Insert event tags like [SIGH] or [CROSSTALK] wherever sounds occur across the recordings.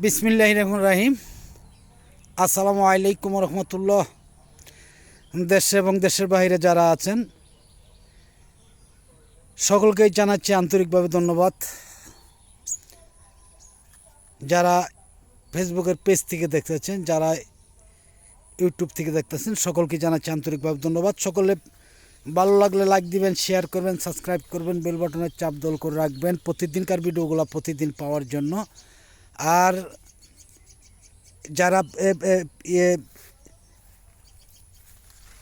বিসমিল্লাহ রহমান রাহিম। আসসালামু আলাইকুম রহমতুল্লাহ। দেশে এবং দেশের বাইরে যারা আছেন, সকলকেই জানাচ্ছি আন্তরিকভাবে ধন্যবাদ। যারা ফেসবুকের পেজ থেকে দেখতেছেন, যারা ইউটিউব থেকে দেখতেছেন, সকলকে জানাচ্ছি আন্তরিকভাবে ধন্যবাদ। সকলে ভালো লাগলে লাইক দিবেন শেয়ার করবেন সাবস্ক্রাইব করবেন বেল বাটনের চাপ দল করে রাখবেন। প্রতিদিনকার ভিডিওগুলো প্রতিদিন পাওয়ার জন্য আর যারা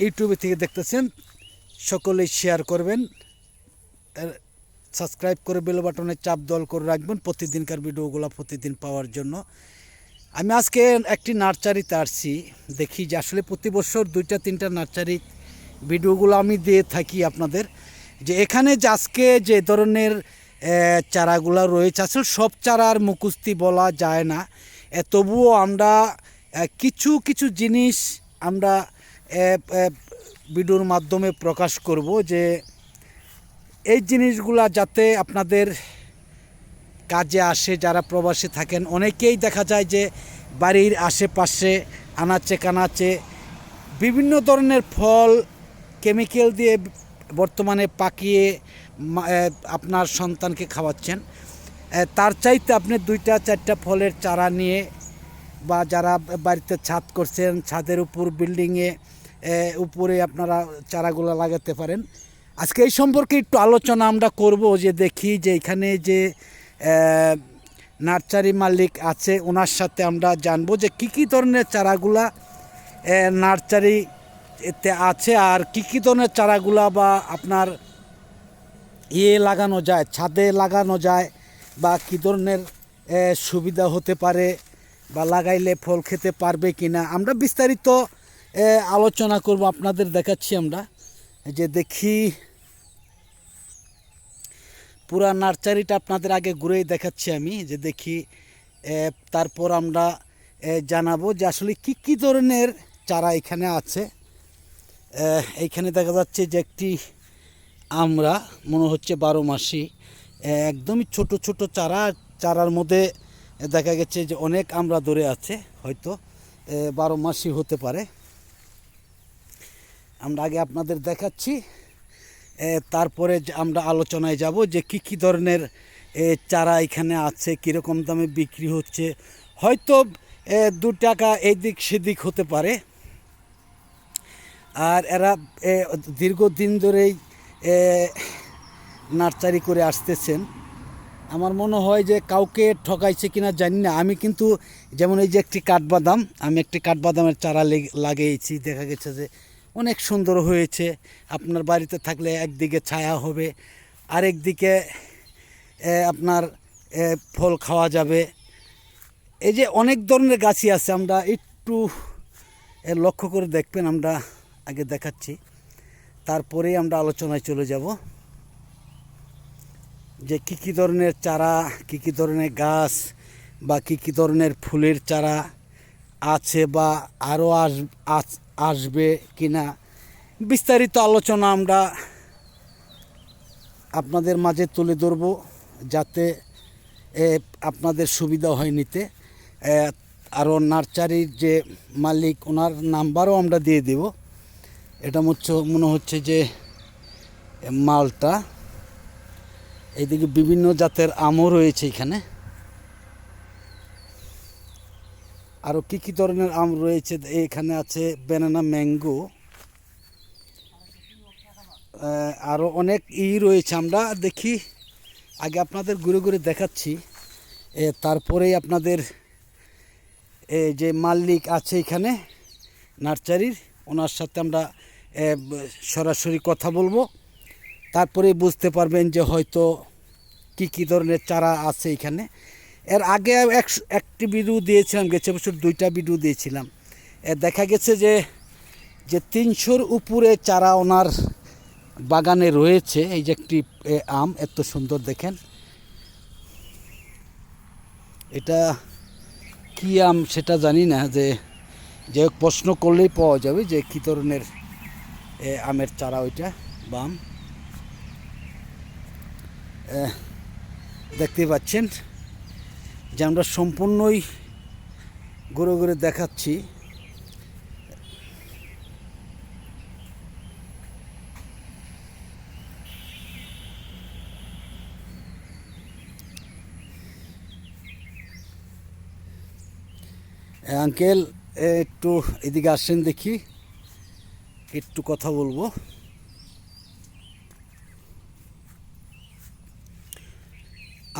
ইউটিউবে থেকে দেখতেছেন, সকলেই শেয়ার করবেন। সাবস্ক্রাইব করে বেল বাটনে চাপ দল করে রাখবেন প্রতিদিনকার ভিডিওগুলো প্রতিদিন পাওয়ার জন্য। আমি আজকে একটি নার্সারিতে আসছি, দেখি যে আসলে প্রতি বছর দুইটা, তিনটা নার্সারি ভিডিওগুলো আমি দিয়ে থাকি আপনাদের। যে এখানে যে আজকে যে ধরনের চারাগুলো রয়েছে। আসলে সব চারার মুখস্তি বলা যায় না। তবুও আমরা কিছু কিছু জিনিস আমরা ভিডিওর মাধ্যমে প্রকাশ করব যে এই জিনিসগুলা যাতে আপনাদের কাজে আসে, যারা প্রবাসী থাকেন। অনেকেই দেখা যায় যে বাড়ির আশেপাশে আনাচে কানাচে বিভিন্ন ধরনের ফল, কেমিক্যাল দিয়ে বর্তমানে পাকিয়ে আপনার সন্তানকে খাওয়াচ্ছেন। তার চাইতে আপনি দুইটা, চারটা ফলের চারা নিয়ে বা যারা বাড়িতে ছাদ করছেন, ছাদের উপর বিল্ডিংয়ে উপরে আপনারা চারাগুলো লাগাতে পারেন। আজকে এই সম্পর্কে একটু আলোচনা আমরা করব যে দেখি যে এখানে যে নার্সারি মালিক আছে, ওনার সাথে আমরা জানব যে কি কি ধরনের চারাগুলা নার্সারি এতে আছে আর কি কি ধরনের চারাগুলা বা আপনার ইয়ে লাগানো যায়, ছাদে লাগানো যায় বা কী ধরনের সুবিধা হতে পারে বা লাগাইলে ফল খেতে পারবে কি না আমরা বিস্তারিত আলোচনা করব, আপনাদের দেখাচ্ছি আমরা। যে দেখি, পুরা নার্সারিটা আপনাদের আগে ঘুরেই দেখাচ্ছি আমি, যে দেখি তারপর আমরা জানাব যে আসলে কি কি ধরনের চারা এখানে আছে। এইখানে দেখা যাচ্ছে যে একটি আমরা মনে হচ্ছে বারো মাসি একদমই ছোট ছোট চারা, চারার মধ্যে দেখা গেছে যে অনেক আমরা ধরে আছে, হয়তো বারো মাসি হতে পারে। আমরা আগে আপনাদের দেখাচ্ছি তারপরে আমরা আলোচনায় যাব যে কি কি ধরনের চারা এখানে আছে, কীরকম দামে বিক্রি হচ্ছে। হয়তো দু টাকা এদিক সেদিক হতে পারে। আর এরা দীর্ঘদিন ধরেই নার্সারি করে আসতেছেন। আমার মনে হয় যে কাউকে ঠকাইছে কিনা জানি না। আমি কিন্তু যেমন এই যে একটি কাঠবাদাম, আমি একটি কাঠবাদামের চারা লাগিয়েছি। দেখা গেছে যে অনেক সুন্দর হয়েছে। আপনার বাড়িতে থাকলে একদিকে ছায়া হবে, আরেকদিকে আপনার ফল খাওয়া যাবে। এই যে অনেক ধরনের গাছই আছে, আমরা একটু লক্ষ্য করে দেখবেন, আমরা আগে দেখাচ্ছি। তারপরেই আমরা আলোচনায় চলে যাব যে কি কি ধরনের চারা, কি কি ধরনের গাছ বা কি কি ধরনের ফুলের চারা আছে বা আরও আস, আস- আসবে কি না বিস্তারিত আলোচনা আমরা আপনাদের মাঝে তুলে ধরব যাতে আপনাদের সুবিধা হয় নিতে। আরও নার্সারির যে মালিক, ওনার নাম্বারও আমরা দিয়ে দেব। এটা হচ্ছে মনে হচ্ছে যে মালটা। এইদিকে বিভিন্ন জাতের আমও রয়েছে এখানে। আরও কী কী ধরনের আম রয়েছে? এখানে আছে ব্যানানা ম্যাঙ্গো আরও অনেক ই রয়েছে। আমরা দেখি, আগে আপনাদের ঘুরে ঘুরে দেখাচ্ছি। তারপরেই আপনাদের যে মালিক আছে এখানে, নার্সারির, ওনার সাথে আমরা সরাসরি কথা বলব। তারপরে বুঝতে পারবেন যে হয়তো কি কি ধরনের চারা আছে এখানে। এর আগে এক, একটি ভিডিও দিয়েছিলাম, গেছে বছর দুইটা ভিডিও দিয়েছিলাম। এ, দেখা গেছে যে যে তিনশোর উপরে চারা ওনার বাগানে রয়েছে। এই যে একটি আম, এত সুন্দর দেখেন। এটা কি আম সেটা জানি না, যে যে প্রশ্ন করলেই পাওয়া যাবে যে কী ধরনের আমের চারা ওইটা, বাম। দেখতে পাচ্ছেন যে আমরা সম্পূর্ণই ঘুরে ঘুরে দেখাচ্ছি। আঙ্কেল একটু এদিকে আসেন দেখি। একটু কথা বলব।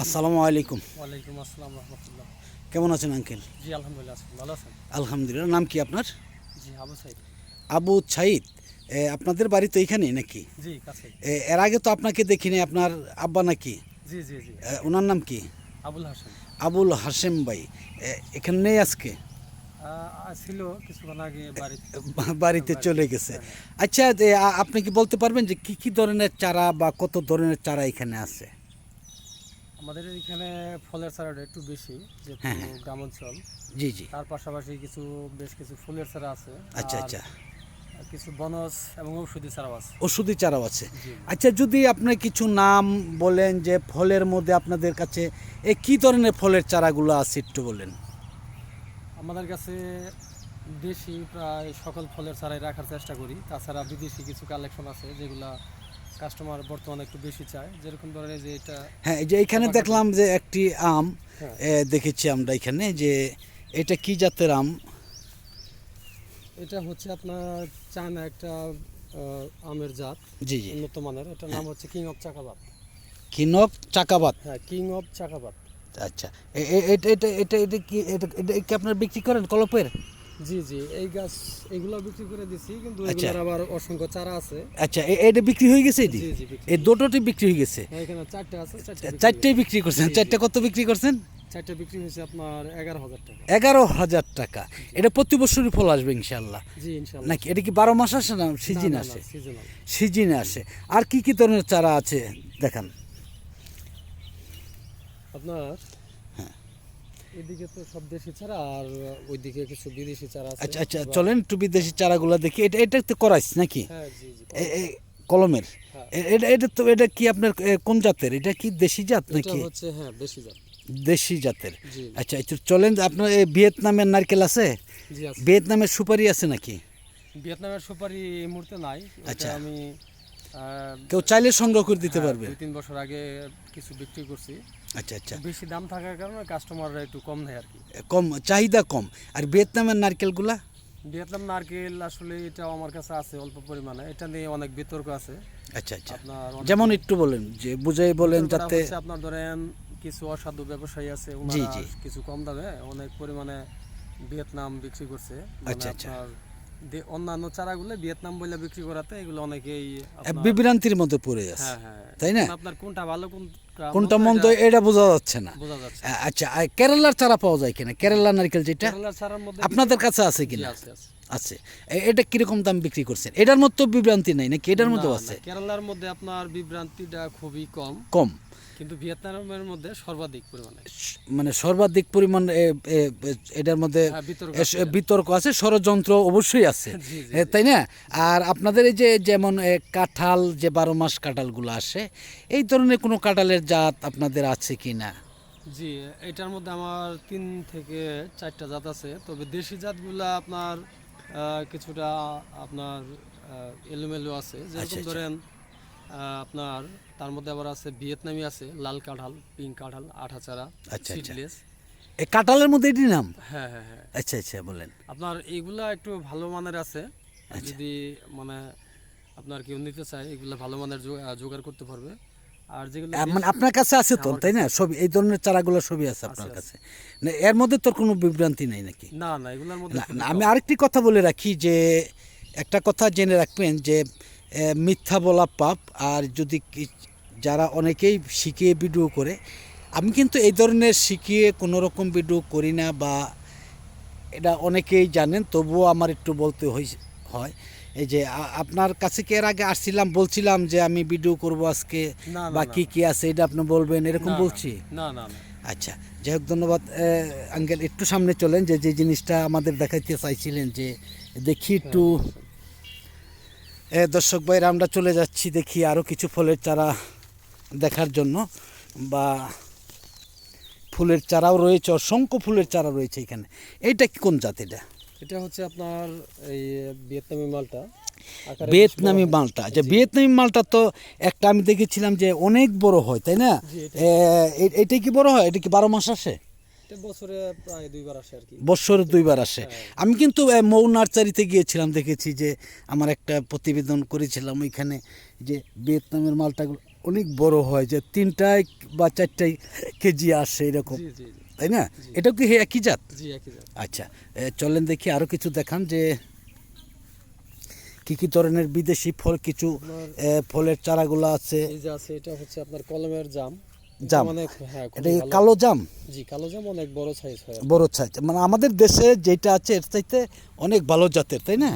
আসসালামু আলাইকুম। ওয়ালাইকুম আসসালাম রহমতুল্লাহ। কেমন আছেন আঙ্কেল? জি আলহামদুলিল্লাহ ভালো আছেন? আলহামদুলিল্লাহ নাম কি আপনার? জি আবু সাইদ। আবু ছাইদ এ, আপনাদের বাড়ি তো এখানে নাকি? জি কাছে এর আগে তো আপনাকে দেখিনি আপনার আব্বা নাকি? জি জি জি। ওনার নাম কি? আবুল হাসান। আবুল হাসেম ভাই এখানে নেই আজকে? ছিল কিছুক্ষণ আগে বাড়িতে। চলে গেছে। আচ্ছা আপনি কি বলতে পারবেন যে কি কি ধরনের চারা বা কত ধরনের চারা এখানে আছে? আমাদের এখানে ফলের চারাটা একটু বেশি যেহেতু হ্যাঁ, হ্যাঁ। গ্রাম অঞ্চল জি জি। তার পাশাপাশি কিছু বেশ কিছু ফুলের চারা আছে। আচ্ছা আচ্ছা। কিছু বনস এবং ঔষধি চারাও আছে। ওষুধি চারাও আছে। আচ্ছা যদি আপনি কিছু নাম বলেন যে ফলের মধ্যে আপনাদের কাছে এ কি ধরনের ফলের চারাগুলো আছে একটু বলেন। আমাদের কাছে দেশি প্রায় সকল ফলের চারাই রাখার চেষ্টা করি। তাছাড়া বিদেশি কিছু কালেকশন আছে যেগুলা কাস্টমার বর্তমানে একটু বেশি চায়। যেরকম ধরনের যে এটা হ্যাঁ এই যে এখানে দেখলাম যে একটি আম হ্যাঁ। দেখেছি আমরা এখানে যে এটা কি জাতের আম? এটা হচ্ছে আপনার চায়না একটা আমের জাত জি জি। উন্নত মানের এটার নাম হচ্ছে কিং অফ চাকাবাত কিনক চাকাবাত হ্যাঁ কিং অফ চাকাবাত আচ্ছা। এটা এটা এটা এটা কি এটা কি আপনার বিক্রি করেন কলপের? জি জি এই গাছ এগুলো বিক্রি করে দিছি কিন্তু আচ্ছা। এগুলোর আবার অসংখ্য চারা আছে। আচ্ছা এটা বিক্রি হয়ে গেছে এটি? এই দুটোটি বিক্রি হয়ে গেছে? হ্যাঁ, এখানে চারটে আছে চারটে বিক্রি চারটেই বিক্রি করছেন। চারটে কত বিক্রি করছেন। চারটে বিক্রি হয়েছে আপনার এগারো হাজার টাকা। এগারো হাজার টাকা। এটা প্রতি বছরই ফল আসবে ইনশাল্লাহ জি ইনশাল্লাহ নাকি এটা কি বারো মাস আসে না সিজন আসে। সিজনে আসে। আর কি কি ধরনের চারা আছে? দেখান। আপনার? হ্যাঁ। এদিকে তো সব দেশি চারা আর ওইদিকে কিছু বিদেশি চারা আছে। আচ্ছা আচ্ছা চলেন একটু বিদেশি চারাগুলো দেখি। এটা এটা তো করাইস নাকি? হ্যাঁ জি জি এ- এ, কলমের? হ্যাঁ। এটা এটা তো এটা কি আপনার কোন জাতের? এটা কি দেশি জাত নাকি? হচ্ছে হ্যাঁ বেশি জাত। দেশি জাতের। আচ্ছা একটু চলেন আপনার ভিয়েতনামের নারকেল আছে? ভিয়েতনামের সুপারি আছে নাকি? ভিয়েতনামের সুপারি এই মুহূর্তে নাই। আচ্ছা। আমি কেউ চাইলে সংগ্রহ করে দিতে হ্যাঁ, পারবে। দুই তিন বছর আগে কিছু বিক্রি করছি। আচ্ছা আচ্ছা। বেশি দাম থাকার কারণে কাস্টমাররা একটু কম নেয় আর কি। কম চাহিদা কম। আর ভিয়েতনামের নারকেলগুলা? ভিয়েতনাম নারকেল আসলে এটাও আমার কাছে আছে অল্প পরিমাণে। এটা নিয়ে অনেক বিতর্ক আছে। আচ্ছা আচ্ছা। আপনার যেমন একটু বলেন যে বুঝাই বলেন যাতে আপনার ধরেন কিছু অসাধু ব্যবসায়ী আছে ওনারা। কিছু কম দামে অনেক পরিমাণে ভিয়েতনাম বিক্রি করছে। মানে আচ্ছা, আচ্ছা। অন্যান্য চারাগুলো ভিয়েতনাম বলে বিক্রি করাতে এগুলো অনেকেই বিভ্রান্তির মধ্যে পড়ে যাচ্ছে। হ্যাঁ হ্যাঁ। তাই না? আপনার কোনটা ভালো কোনটা কোনটা মন্দ এটা বোঝা যাচ্ছে না। আচ্ছা কেরালার চারা পাওয়া যায় কিনা? কেরালা নারকেল যেটা? মধ্যে আপনাদের কাছে আছে কিনা? আছে এটা কীরকম দাম বিক্রি করছেন? এটার মধ্যে বিভ্রান্তি নাই নাকি? এটার মধ্যেও আছে? কেরালার মধ্যে আপনার বিভ্রান্তিটা খুবই কম। কম? কিন্তু ভিয়েতনামের মধ্যে সর্বাধিক পরিমাণে। মানে সর্বাধিক পরিমাণ এটার মধ্যে হ্যাঁ, বিতর্ক আছে। ষড়যন্ত্র অবশ্যই আছে। [LAUGHS] তাই না? আর আপনাদের এই যে যেমন কাঁঠাল যে বারো মাস কাঁঠালগুলো আসে এই ধরনের কোনো কাঁঠালের জাত আপনাদের আছে কি না? জি এটার মধ্যে আমার তিন থেকে চারটা জাত আছে। তবে দেশি জাতগুলা আপনার কিছুটা আপনার এলোমেলো আছে। যেরকম আচ্ছা। ধরেন আপনার তার মধ্যে আবার আছে ভিয়েতনামি আছে লাল কাঁঠাল পিঙ্ক কাঁঠাল আঠাচারা আচ্ছা, আচ্ছা। সিডলেস এই কাঁঠালের মধ্যে এটি নাম? হ্যাঁ হ্যাঁ হ্যাঁ। আচ্ছা আচ্ছা বলেন। আপনার এগুলা একটু ভালো মানের আছে। আচ্ছা। যদি মানে আপনার কেউ নিতে চায় এগুলো ভালো মানের জোগাড় করতে পারবে। আর যেগুলো মানে আপনার কাছে আছে তো তাই না? সবই এই ধরনের চারাগুলো সবই আছে আপনার কাছে। না, এর মধ্যে তোর কোনো বিভ্রান্তি নাই নাকি? না না এগুলোর মধ্যে। আমি আরেকটি কথা বলে রাখি যে একটা কথা জেনে রাখবেন যে মিথ্যা বলা পাপ আর যদি যারা অনেকেই শিখিয়ে ভিডিও করে আমি কিন্তু এই ধরনের শিখিয়ে কোনো রকম ভিডিও করি না বা এটা অনেকেই জানেন তবুও আমার একটু বলতে হই- হয়। এই যে আপনার কাছে কি এর আগে আসছিলাম বলছিলাম যে আমি ভিডিও করব আজকে বা। কি কি আছে এটা আপনি বলবেন এরকম বলছি? না না না। আচ্ছা যাই হোক ধন্যবাদ। আঙ্কেল একটু সামনে চলেন যে যে জিনিসটা আমাদের দেখাইতে চাইছিলেন যে দেখি একটু। দর্শক ভাইরা আমরা চলে যাচ্ছি দেখি আরও কিছু ফলের চারা দেখার জন্য বা ফুলের চারাও রয়েছে অসংখ্য ফুলের চারা রয়েছে এখানে। এইটা কি কোন জাতিটা এটা? হচ্ছে আপনার এই ভিয়েতনামি মালটা। ভিয়েতনামি মালটা। যে ভিয়েতনামি মালটা তো একটা আমি দেখেছিলাম যে অনেক বড় হয় তাই না? এটা- কি বড় হয়? এটা কি বারো মাস আসে? এটা বছরে প্রায় দুইবার আসে আর কি। বছরে দুইবার আসে। হ্যাঁ। আমি কিন্তু মৌ নার্সারিতে গিয়েছিলাম দেখেছি যে আমার একটা প্রতিবেদন করেছিলাম ওইখানে যে ভিয়েতনামের মালটাগুলো অনেক বড় হয় যে তিনটায় বা চারটায় কেজি আসে এরকম। তাই না? এটাও কি একই জাত? আচ্ছা চলেন দেখি আরও কিছু দেখান যে কি কি ধরনের বিদেশি ফল কিছু ফলের চারাগুলো আছে। এই যে আছে এটা হচ্ছে আপনার কলমের জাম। জাম। হ্যাঁ এটা। কালো জাম? জি কালো জাম অনেক বড় সাইজ হয়। বড় সাইজ মানে আমাদের দেশে যেটা আছে এর চাইতে অনেক ভালো জাতের তাই না।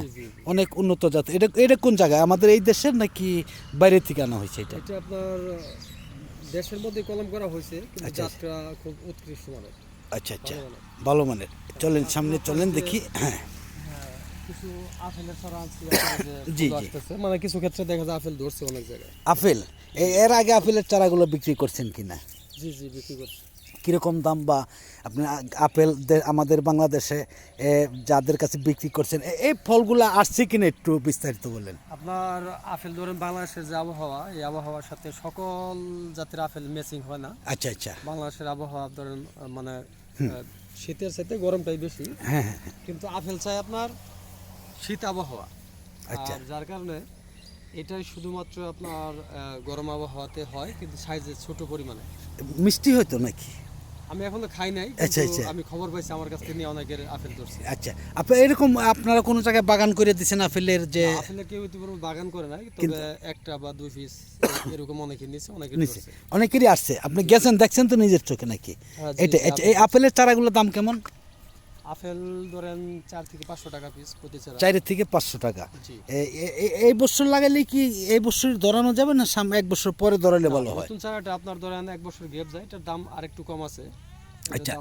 অনেক উন্নত জাতের এটা এটা কোন জায়গায়? আমাদের এই দেশের নাকি বাইরে থেকে আনা হয়েছে এটা? এটা আপনার দেশের মধ্যে কলম করা হয়েছে কিন্তু আচ্ছা। জাতটা খুব উৎকৃষ্ট মানের। আচ্ছা আচ্ছা। ভালো মানের। চলেন সামনে চলেন দেখি। হ্যাঁ, কিছু আপেলের ছাড়া [COUGHS] আপেল জি, আসতেছে। মানে কিছু ক্ষেত্রে দেখা যায় আপেল ধরছে অনেক জায়গায়। আপেল? এর আগে আপেলের চারাগুলো বিক্রি করছেন কিনা? জি জি বিক্রি করছে। কীরকম দাম বা আপনি আপেল আমাদের বাংলাদেশে যাদের কাছে বিক্রি করছেন এই ফলগুলো আসছে কিনা একটু বিস্তারিত বলেন। আপনার আপেল ধরেন বাংলাদেশের যে আবহাওয়া এই আবহাওয়ার সাথে সকল জাতের আপেল ম্যাচিং হয় না। আচ্ছা আচ্ছা। বাংলাদেশের আবহাওয়া ধরেন মানে শীতের সাথে গরমটাই বেশি। হ্যাঁ হ্যাঁ। কিন্তু আপেল চাই আপনার শীত আবহাওয়া। আচ্ছা। যার কারণে এটাই শুধুমাত্র আপনার গরম আবহাওয়াতে হয় কিন্তু সাইজে ছোট পরিমাণে। মিষ্টি হয়তো নাকি? আমি এখনও খাই নাই আচ্ছা, আচ্ছা। আমি খবর পাইছি আমার কাছ থেকে নিয়ে অনেকের আপেল ধরছে। আচ্ছা। আপনার এরকম আপনারা কোনো জায়গায় বাগান করে দিচ্ছেন আপেলের যে আপেলের কেউ ইতিপূর্বে বাগান করে নাই তবে একটা বা দুই পিস [COUGHS] এরকম অনেকে নিচ্ছে অনেকে ধরছে। অনেকেরই আসছে। আপনি গেছেন দেখছেন তো নিজের চোখে নাকি? হ্যাঁ, এটা এটা- এই আপেলের চারাগুলোর দাম কেমন? আপেল ধরেন চার থেকে পাঁচশো টাকা পিস প্রতি চারা। চারের থেকে পাঁচশো টাকা। এই বছর লাগালে কি এই বছর ধরানো যাবে না সামনে এক বছর পরে ধরালে ভালো হয়? নতুন চারাটা আপনার ধরেন এক বছর গ্যাপ যায় এটার দাম আরেকটু কম আছে। আচ্ছা।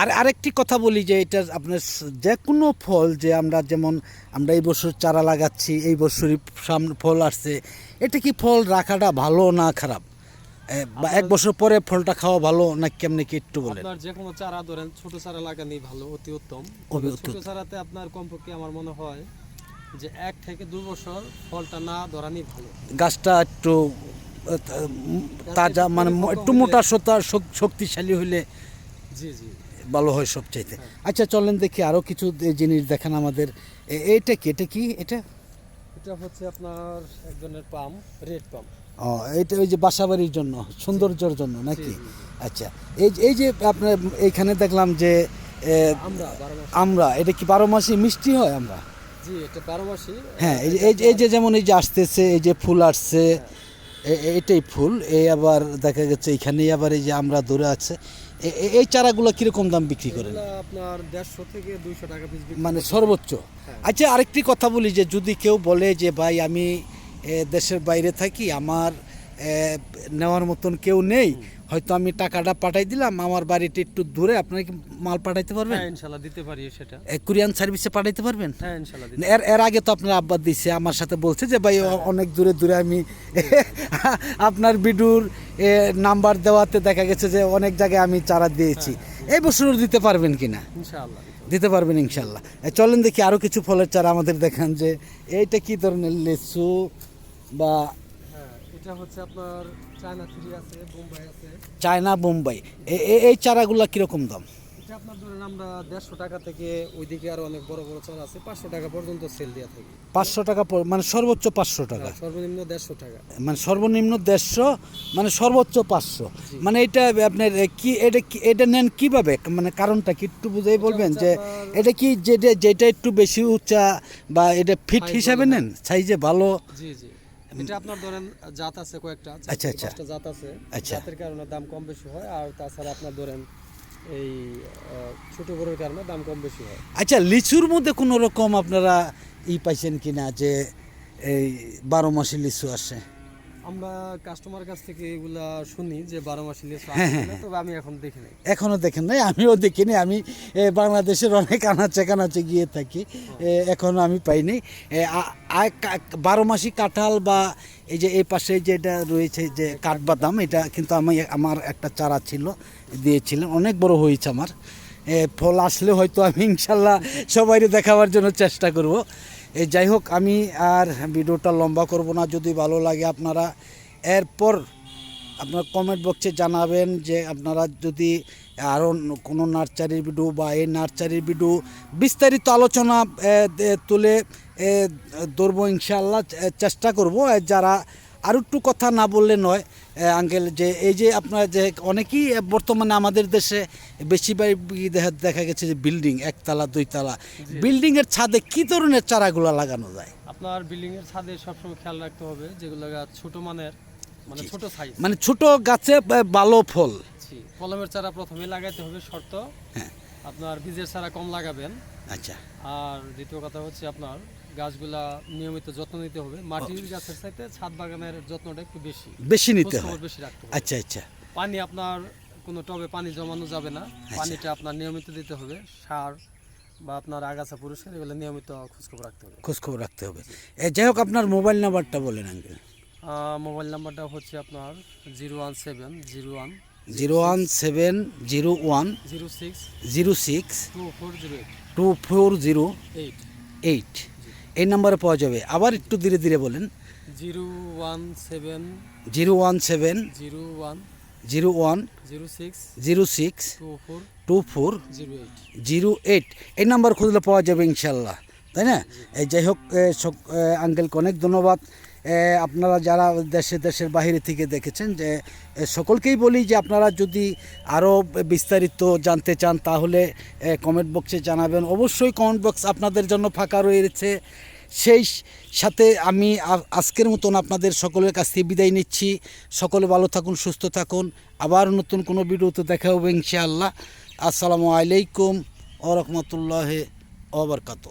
আর আরেকটি কথা বলি যে এটা আপনার যে কোনো ফল যে আমরা যেমন আমরা এই বছর চারা লাগাচ্ছি এই বছরই সামনে ফল আসছে এটা কি ফল রাখাটা ভালো না খারাপ? বা এক বছর পরে ফলটা খাওয়া ভালো না কেমনি কি একটু বলেন? আপনার যে কোনো চারা ধরেন ছোট চারা লাগানি ভালো অতি উত্তম। ছোট চারাতে আপনার কমপক্ষে আমার মনে হয় যে এক থেকে দু বছর ফলটা না ধরানি ভালো। গাছটা একটু তাজা মানে একটু মোটা সোতা শক্তিশালী হইলে জি জি। ভালো হয় সবচাইতে। আচ্ছা চলেন দেখি আরও কিছু জিনিস দেখান আমাদের। এইটা কি? এটা কি? এটা? এটা হচ্ছে আপনার এক ধরনের পাম রেড পাম। ও এটা ওই যে বাসাবাড়ির জন্য সৌন্দর্যের জন্য নাকি। আচ্ছা এই এই যে আপনার এইখানে দেখলাম যে আমরা এটা কি বারো মাসে মিষ্টি হয় আমরা? হ্যাঁ এই যে- যেমন এই যে আসতেছে এই যে ফুল আসছে এটাই ফুল এই আবার দেখা গেছে এইখানেই আবার এই যে আমরা দূরে আছে। এই চারাগুলো কীরকম দাম বিক্রি করেন? আপনার দেড়শো থেকে দুইশো টাকা মানে সর্বোচ্চ। হ্যাঁ। আচ্ছা আরেকটি কথা বলি যে যদি কেউ বলে যে ভাই আমি দেশের বাইরে থাকি আমার নেওয়ার মতন কেউ নেই হয়তো আমি টাকাটা পাঠাই দিলাম আমার বাড়িটা একটু দূরে আপনারা কি মাল পাঠাইতে পারবেন? হ্যাঁ ইনশাল্লাহ দিতে পারি সেটা। কুরিয়ান সার্ভিসে পাঠাইতে পারবেন? হ্যাঁ এর এর আগে তো আপনার আব্বা দিছে আমার সাথে বলছে যে ভাই অনেক দূরে দূরে আমি [LAUGHS] আপনার বিডুর নাম্বার দেওয়াতে দেখা গেছে যে অনেক জায়গায় আমি চারা দিয়েছি। এই বছর দিতে পারবেন কিনা ইনশাআল্লাহ দিতে পারবেন। ইনশাল্লাহ চলেন দেখি আরও কিছু ফলের চারা আমাদের দেখান যে এইটা কি ধরনের লিচু? বা হ্যাঁ এটা হচ্ছে আপনার চায়না বোম্বাই আছে। চায়না বোম্বাই। এ- এ- এই চারাগুলা কীরকম দাম? এটা আপনার ধরেন আমরা দেড়শো টাকা থেকে ওইদিকে আরও অনেক বড় বড় চাল আছে পাঁচশো টাকা পর্যন্ত সেল দেওয়া থাকি। পাঁচশো টাকা মানে সর্বোচ্চ পাঁচশো টাকা। হ্যাঁ, সর্বনিম্ন দেড়শো টাকা। মানে সর্বনিম্ন দেড়শো মানে সর্বোচ্চ পাঁচশো। মানে এটা আপনার কি এটা কি এটা নেন কীভাবে? মানে কারণটা কি একটু বুঝেই বলবেন যে এটা কি যেটা যেটা একটু বেশি উঁচা বা এটা ফিট হিসাবে নেন? সাইজে ভালো? জি জি। এটা আপনার ধরেন জাত আছে কয়েকটা আচ্ছা, আচ্ছা। একটা জাত আছে আচ্ছা। জাতের কারণে দাম কম বেশি হয় আর তাছাড়া আপনার ধরেন এই ছোট বড়ের কারণে দাম কম বেশি হয় আচ্ছা লিচুর মধ্যে কোনো রকম আপনারা ই পাইছেন কিনা যে এই বারো মাসে লিচু আসে আমরা কাস্টমার কাছ থেকে এগুলা শুনি যে বারো মাসি লিচু হ্যাঁ, তবে আমি এখন দেখি নাই। এখনও দেখেন নাই আমিও দেখিনি আমি বাংলাদেশের অনেক আনাচে কানাচে গিয়ে থাকি। এ, এখনও আমি পাইনি। বারো মাসি কাঁঠাল বা এই যে এই পাশে যেটা রয়েছে যে কাঠবাদাম এটা কিন্তু আমি আমার একটা চারা ছিল দিয়েছিলেন অনেক বড় হয়েছে আমার। ফল আসলে হয়তো আমি ইনশাল্লাহ সবাইকে দেখাবার জন্য চেষ্টা করব। এ, যাই হোক আমি আর ভিডিওটা লম্বা করব না। যদি ভালো লাগে আপনারা এরপর আপনার কমেন্ট বক্সে জানাবেন যে আপনারা যদি আরও কোনো নার্সারির ভিডিও বা এই নার্সারির ভিডিও বিস্তারিত আলোচনা তুলে ধরবো ইনশাল্লাহ চেষ্টা করব। যারা আর একটু কথা না বললে নয় আঙ্কেল যে এই যে আপনার যে অনেকেই বর্তমানে আমাদের দেশে বেশিরভাগ দেখা দেখা গেছে যে বিল্ডিং একতলা দুইতলা। বিল্ডিংয়ের ছাদে কী ধরনের চারাগুলো লাগানো যায়? আপনার বিল্ডিং এর ছাদে সবসময় খেয়াল রাখতে হবে যেগুলো গাছ ছোট মানের মানে ছোট সাইজ মানে ছোট গাছে ভালো ফল। কলমের চারা প্রথমে লাগাইতে হবে শর্ত। হ্যাঁ। আপনার বীজের চারা কম লাগাবেন। আচ্ছা। আর দ্বিতীয় কথা হচ্ছে আপনার গাছগুলা নিয়মিত যত্ন নিতে হবে। মাটির গাছের চাইতে ছাদ বাগানের যত্নটা একটু বেশি। বেশি নিতে হবে বেশি রাখতে হবে। আচ্ছা আচ্ছা। পানি আপনার কোনো টবে পানি জমানো যাবে না। পানিটা আপনার নিয়মিত দিতে হবে। সার বা আপনার আগাছা পরিষ্কার এগুলো নিয়মিত খোঁজখবর রাখতে হবে। খোঁজখবর রাখতে হবে। এ, যাই হোক আপনার মোবাইল নাম্বারটা বলেন আঙ্কেল। মোবাইল নাম্বারটা হচ্ছে আপনার zero one seven zero one zero one seven zero one zero six zero six two four zero eight. Two four zero eight. Eight. এই নাম্বারে পাওয়া যাবে। আবার একটু ধীরে ধীরে বলেন। Zero one seven zero one seven zero one zero one zero six zero six two four zero eight. Zero eight. এই নাম্বার খুঁজলে পাওয়া যাবে ইনশাল্লাহ। তাই না? এই যাই হোক আঙ্কেলকে অনেক ধন্যবাদ। আপনারা যারা দেশে দেশের বাইরে থেকে দেখেছেন যে সকলকেই বলি যে আপনারা যদি আরও বিস্তারিত জানতে চান, তাহলে কমেন্ট বক্সে জানাবেন। অবশ্যই কমেন্ট বক্স আপনাদের জন্য ফাঁকা রয়েছে। সেই সাথে আমি আজকের মতন আপনাদের সকলের কাছ থেকে বিদায় নিচ্ছি। সকলে ভালো থাকুন, সুস্থ থাকুন। আবার নতুন কোনো ভিডিওতে দেখা হবে ইনশাআল্লাহ। আসসালামু আলাইকুম ও রহমতুল্লাহ ওবরকাত